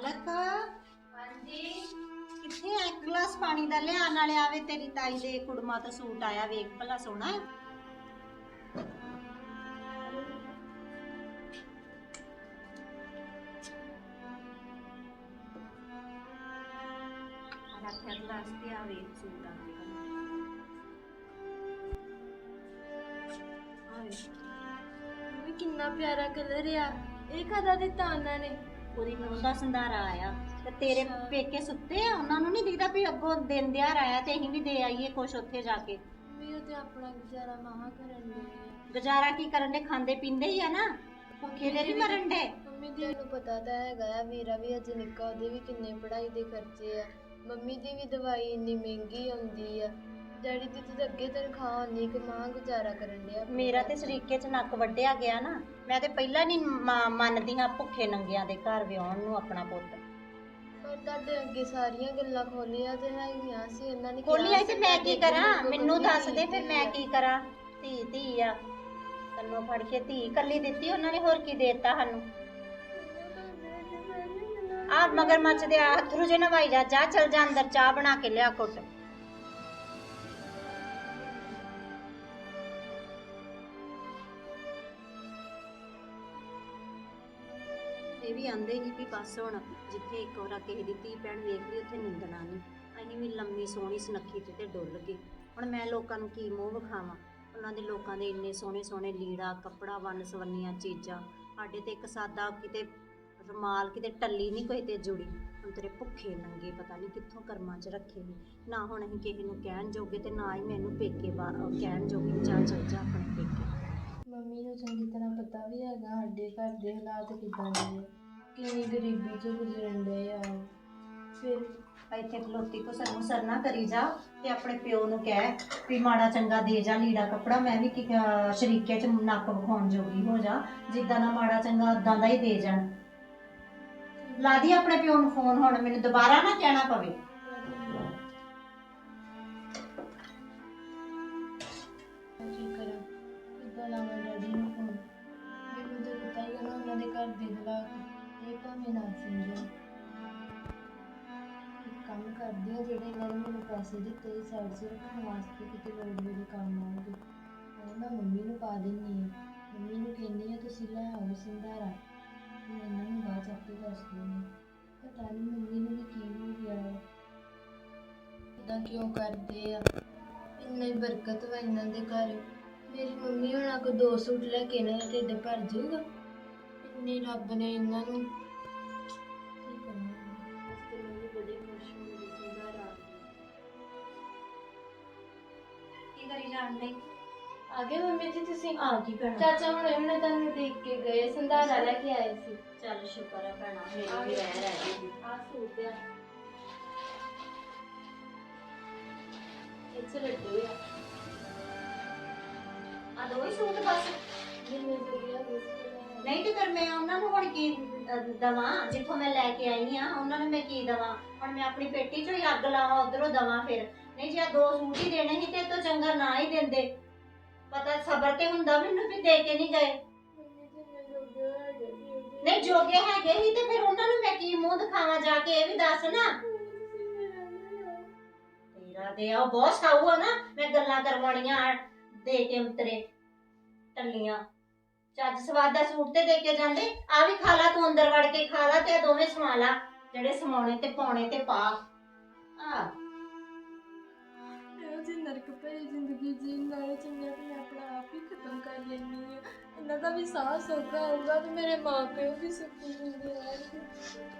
ਪਲਕ ਹਾਂਜੀ ਕਿੱਥੇ ਆ ਇੱਕ ਗਲਾਸ ਪਾਣੀ ਦਾ ਲਿਆ ਨਾਲੇ ਆਵੇ ਤੇਰੀ ਤਾਈ ਦੇ ਕੁੜਮਾ ਤੋਂ ਸੂਟ ਆਇਆ ਵੇਖ ਭਲਾ ਸੋਹਣਾ ਹੈ ਆ ਰੱਖਿਆ ਗਲਾਸ ਤੇ ਆ ਵੇਖ ਸੂਟ ਆ ਆ ਵੇਖ ਵੀ ਕਿੰਨਾ ਪਿਆਰਾ ਕਲਰ ਆ ਇਹ ਕਦਾ ਦਿੱਤਾ ਉਹਨਾਂ ਨੇ ਉਹਦੀ ਨੂੰਹ ਦਾ ਸੰਧਾਰਾ ਆਇਆ ਤੇ ਤੇਰੇ ਪੇਕੇ ਸੁੱਤੇ ਆ? ਉਹਨਾਂ ਨੂੰ ਨਹੀਂ ਦਿਖਦਾ ਵੀ ਅੱਗੋਂ ਦਿਨ ਦਿਹਾੜ ਆਇਆ ਤੇ ਅਸੀਂ ਵੀ ਦੇ ਆਈਏ ਕੁਛ ਉੱਥੇ ਜਾ ਕੇ? ਉਹ ਤੇ ਆਪਣਾ ਗੁਜ਼ਾਰਾ ਮਹਾ ਕਰਨ ਦੇ ਗੁਜ਼ਾਰਾ ਕੀ ਕਰਨ ਦੇ? ਖਾਂਦੇ ਪੀਂਦੇ ਹੀ ਆ ਨਾ? ਭੁੱਖੇ ਦੇ ਨਹੀਂ ਮਰਨ ਦੇ? ਮੰਮੀ ਦੀ ਨੂੰ ਪਤਾ ਤਾਂ ਹੈਗਾ ਆ ਵੀਰਾ ਵੀ ਅਜੇ ਨਿੱਕਾ ਉਹਦੇ ਵੀ ਕਿੰਨੇ ਪੜ੍ਹਾਈ ਦੇ ਖਰਚੇ ਆ। ਮੰਮੀ ਦੀ ਵੀ ਦਵਾਈ ਇੰਨੀ ਮਹਿੰਗੀ ਆਉਂਦੀ ਆ। ਡੈਡੀ ਦੀ ਤਾਂ ਅੱਗੇ ਤਨਖਾਹ ਉਨੀ ਕੁ ਮਾਂ ਗੁਜ਼ਾਰਾ ਕਰਨ ਡਿਆ ਮੇਰਾ ਤੇ ਸਰੀਕੇ 'ਚ ਨੱਕ ਵੱਢਿਆ ਗਿਆ ਨਾ ਮੈਂ ਤੇ ਪਹਿਲਾਂ ਨਹੀਂ ਮੰਨਦੀ ਹਾਂ ਭੁੱਖੇ ਨੰਗਿਆਂ ਦੇ ਘਰ ਵਿਆਹਣ ਨੂੰ ਆਪਣਾ ਪੁੱਤ। ਪਰ ਤੁਹਾਡੇ ਅੱਗੇ ਸਾਰੀਆਂ ਗੱਲਾਂ ਖੋਲੀਆਂ ਤੇ ਹੈਗੀਆਂ ਸੀ ਇਹਨਾਂ ਨੇ ਖੋਲੀ ਕਿਹਾ ਆਈ ਤੇ ਸੀ ਮੈਂ ਤੁਹਾਡੇ ਕੀ ਕਰਾਂ? ਮੈਨੂੰ ਦੱਸ ਦੇ ਫਿਰ ਮੈਂ। ਕੀ ਕਰਾਂ? ਧੀ ਧੀ ਆ। ਕੰਨੋਂ ਫੜ ਕੇ ਧੀ ਕੱਲੀ ਦਿੱਤੀ ਉਹਨਾਂ ਨੇ ਹੋਰ ਕੀ ਦੇਤਾ ਸਾਨੂੰ? ਆ ਮਗਰ ਮੱਚ ਦੇ ਆ ਅਥਰੂ ਜੇ ਨਵਾਈ ਜਾ ਜਾ ਚਲ ਜਾ ਅੰਦਰ ਚਾਹ ਬਣਾ ਕੇ ਲਿਆ ਕੁੱਟ ਇਹ ਵੀ ਆਂਦੇ ਹੀ ਵੀ ਬਸ ਹੁਣ ਜਿੱਥੇ ਇੱਕ ਵਾਰ ਕਿਸੇ ਦੀ ਧੀ ਭੈਣ ਵੇਖ ਲਈ, ਉੱਥੇ ਨਿੰਦਣਾ ਨਹੀਂ ਅਸੀਂ ਵੀ ਲੰਮੀ ਸੋਹਣੀ ਸੁਨੱਖੀ ਤੇ ਤੇ ਡੁੱਲ ਗਏ। ਹੁਣ ਮੈਂ ਲੋਕਾਂ ਨੂੰ ਕੀ ਮੂੰਹ ਵਿਖਾਵਾਂ? ਉਹਨਾਂ ਦੇ ਲੋਕਾਂ ਦੇ ਇੰਨੇ ਸੋਹਣੇ ਸੋਹਣੇ ਲੀੜਾ, ਕੱਪੜਾ, ਵੰਨ ਸਵੰਨੀਆਂ ਚੀਜ਼ਾਂ। ਸਾਡੇ ਤੇ ਇੱਕ ਸਾਦਾ ਕਿਤੇ ਰੁਮਾਲ ਕਿਤੇ ਟੱਲੀ ਨਹੀਂ ਕੋਈ ਤੇ ਜੁੜੀ। ਹੁਣ ਤੇਰੇ ਭੁੱਖੇ ਨੰਗੇ ਪਤਾ ਨਹੀਂ ਕਿੱਥੋਂ ਕਰਮਾਂ 'ਚ ਰੱਖੇ ਨੇ। ਨਾ ਹੁਣ ਅਸੀਂ ਕਿਸੇ ਨੂੰ ਕਹਿਣ ਜੋਗੇ ਤੇ ਨਾ ਹੀ ਮੈਨੂੰ ਪੇਕੇ ਬਾ- ਅਹ ਕਹਿਣ ਜੋਗੇ ਵੀ ਚੱਲ ਜਾ ਆਪਣੇ ਪੇਕੇ। ਮੰਮੀ ਨੂੰ ਚੰਗੀ ਤਰ੍ਹਾਂ ਪਤਾ ਵੀ ਹੈਗਾ ਸਾਡੇ ਘਰ ਦੇ ਹਾਲਾਤ ਕਿਦਾਂ ਦੇ ਆ ਕਿੰਨੀ ਗਰੀਬੀ ਚ ਗੁਜ਼ਰਨ ਦੇ ਆ। ਫਿਰ ਇੱਥੇ ਖਲੋਤੀ ਕੋ ਸਾਨੂੰ ਸਰਨਾ ਕਰੀ ਜਾ ਤੇ ਆਪਣੇ ਪਿਓ ਨੂੰ ਕਹਿ ਵੀ ਮਾੜਾ ਚੰਗਾ ਦੇ ਜਾ, ਲੀੜਾ ਕੱਪੜਾ। ਮੈਂ ਵੀ ਕੀ ਅਹ ਸ਼ਰੀਕੇ ਚ ਨੱਕ ਵਿਖਾਉਣ ਜੋਗੀ ਹੋ ਜਾ, ਜਿੱਦਾਂ ਦਾ ਮਾੜਾ ਚੰਗਾ ਉਦਾਂ ਦਾ ਹੀ ਦੇ ਜਾਣ। ਲਾ ਦੀ ਆਪਣੇ ਪਿਓ ਨੂੰ ਫੋਨ ਹੁਣ, ਮੈਨੂੰ ਦੁਬਾਰਾ ਨਾ ਕਹਿਣਾ ਪਵੇ। ਕੀ ਕਰਾਂ? ਕਿੱਦਾਂ ਲਾਵਾਂ ਡੈਡੀ ਨੂੰ ਫੋਨ ਮੈਨੂੰ ਤਾਂ ਪਤਾ ਹੀ ਆ ਨਾ ਉਹਨਾਂ ਦੇ ਘਰ ਦੇ ਹਾਲਾਤ। ਇਹ ਭਾਵੇਂ ਨਾ ਸਮਝੋ ਇੱਕ ਕੰਮ ਕਰਦੀ ਆ ਜਿਹੜੇ ਇਹਨਾਂ ਨੇ ਮੈਨੂੰ ਪੈਸੇ ਦਿੱਤੇ ਸੀ ਸਾਈਡ 'ਚ ਰੱਖਣ ਵਾਸਤੇ ਕਿਤੇ ਲੋੜ ਵੇਲੇ ਕੰਮ ਆਉਣਗੇ। ਉਹ ਮੈਂ ਮੰਮੀ ਨੂੰ ਪਾ ਦਿੰਨੀ ਆ। ਮੰਮੀ ਨੂੰ ਕਹਿੰਦੀ ਆ, ਤੁਸੀਂ ਲੈ ਆਓ ਸੰਧਾਰਾ ਮੈਂ ਇਹਨਾਂ ਨੂੰ ਬਾਅਦ 'ਚ ਆਪੇ ਦੱਸ ਦੂੰਗੀ। ਪਤਾ ਨਹੀਂ ਮੰਮੀ ਨੂੰ ਵੀ ਕੀ ਹੋ ਗਿਆ ਹੈ ਇਦਾਂ ਕਿਉਂ ਕਰਦੇ ਆ? ਇੰਨਾ ਬਰਕਤ ਵਾ ਇਹਨਾਂ ਦੇ ਘਰ। ਮੇਰੀ ਮੰਮੀ ਹੁਣਾਂ ਕੋ ਦੋ ਸੂਟ ਲੈ ਕੇ ਇਹਨਾਂ ਦਾ ਢਿੱਡ ਭਰ ਜਾਊਗਾ। ਇੰਨੀ ਰੱਬ ਨੇ ਇਹਨਾਂ ਨੂੰ ਕੀ ਕਰਨਾ? ਤੇ ਮੈਂ ਵੀ ਬੜੀ ਖੁਸ਼ ਹਾਂ ਮੇਰੀ ਸੰਧਾਰ ਆ ਗਈ ਕੀ ਕਰੀ ਜਾਣ ਲਈ ਆ ਗਏ ਮੰਮੀ ਜੀ ਤੁਸੀਂ? ਆ ਕੀ ਭੈਣਾ ਚਾਚਾ ਹੁਣ ਇਹਨੇ ਤੁਹਾਨੂੰ ਦੇਖ ਕੇ ਗਏ ਸੰਧਾਰਾ ਲੈ ਕੇ ਆਏ ਸੀ। ਚੱਲ ਸ਼ੁਕਰ ਆ ਭੈਣਾ ਮੇਰੀ ਵੀ ਰਹਿ ਰਹਿ ਗਈ। ਆ ਸੂਟ ਆ ਇੱਥੇ ਲੱਡੂ ਆ। ਆ ਦੋ ਹੀ ਸੂਟ ਬਸ। ਜਿੰਨੇ ਮੈਂ ਉਹਨਾਂ ਨੂੰ ਹੁਣ ਕੀ ਦਵਾਂ? ਜਿੱਥੋਂ ਮੈਂ ਲੈ ਕੇ ਆਈ ਆ, ਉਹਨਾਂ ਨੂੰ ਮੈਂ ਕੀ ਦਵਾਂ? ਹੁਣ ਮੈਂ ਆਪਣੀ ਪੇਟੀ 'ਚੋਂ ਹੀ ਅੱਗ ਲਾਵਾਂ, ਉਧਰੋਂ ਦਵਾਂ ਫਿਰ। ਨਹੀਂ ਜੇ ਆਹ ਦੋ ਸੂਟ ਹੀ ਦੇਣੇ ਸੀ ਤੇ ਇਹ ਚੰਗਾ ਨਾ ਹੀ ਦਿੰਦੇ। ਪਤਾ ਸਬਰ ਤੇ ਹੁੰਦਾ ਮੈਨੂੰ ਵੀ ਦੇ ਕੇ ਨਹੀਂ ਗਏ। ਨਹੀਂ, ਜੋਗੇ ਹੈਗੇ ਸੀ ਤੇ ਫਿਰ ਉਹਨਾਂ ਨੂੰ ਮੈਂ ਕੀ ਮੂੰਹ ਦਿਖਾਵਾਂ ਜਾ ਕੇ, ਇਹ ਵੀ ਦੱਸ ਨਾ। ਤੇਰਾ ਤੇ ਆ ਬਹੁਤ ਸਾਊ ਆ ਨਾ। ਮੈਂ ਗੱਲਾਂ ਕਰਵਾਉਣੀਆਂ, ਦੇ ਕੇ ਉਤਰੇ, ਟੱਲੀਆਂ। ਚੱਜ ਸਵਾਦ ਦਾ ਸੂਟ ਤੇ ਦੇ ਕੇ ਜਾਂਦੇ ਆ ਵੀ ਖਾ ਲਾ ਤੂੰ ਅੰਦਰ ਵੜ ਕੇ, ਖਾ ਲਾ ਤੇ ਆਹ ਦੋਵੇਂ ਸਮਾ ਲਾ, ਜਿਹੜੇ ਸਮਾਉਣੇ ਤੇ ਪਾਉਣੇ ਤੇ ਪਾ। ਆ ਇਹੋ ਜਿਹੀ ਨਰਕ ਭਰੀ ਜ਼ਿੰਦਗੀ ਜੀਣ ਨਾਲੋਂ ਚੰਗਾ ਤੇ ਮੈਂ ਆਪਣਾ ਆਪ ਹੀ ਖਤਮ ਕਰ ਲੈਣੀ ਆ ਇਹਨਾਂ ਦਾ ਵੀ ਸਾਹ ਸੌਖਾ ਹੋਊਗਾ ਤੇ ਮੇਰੇ ਮਾਂ ਪਿਓ ਵੀ ਸੁਖੀ ਹੁੰਦੇ ਰਹਿਣਗੇ।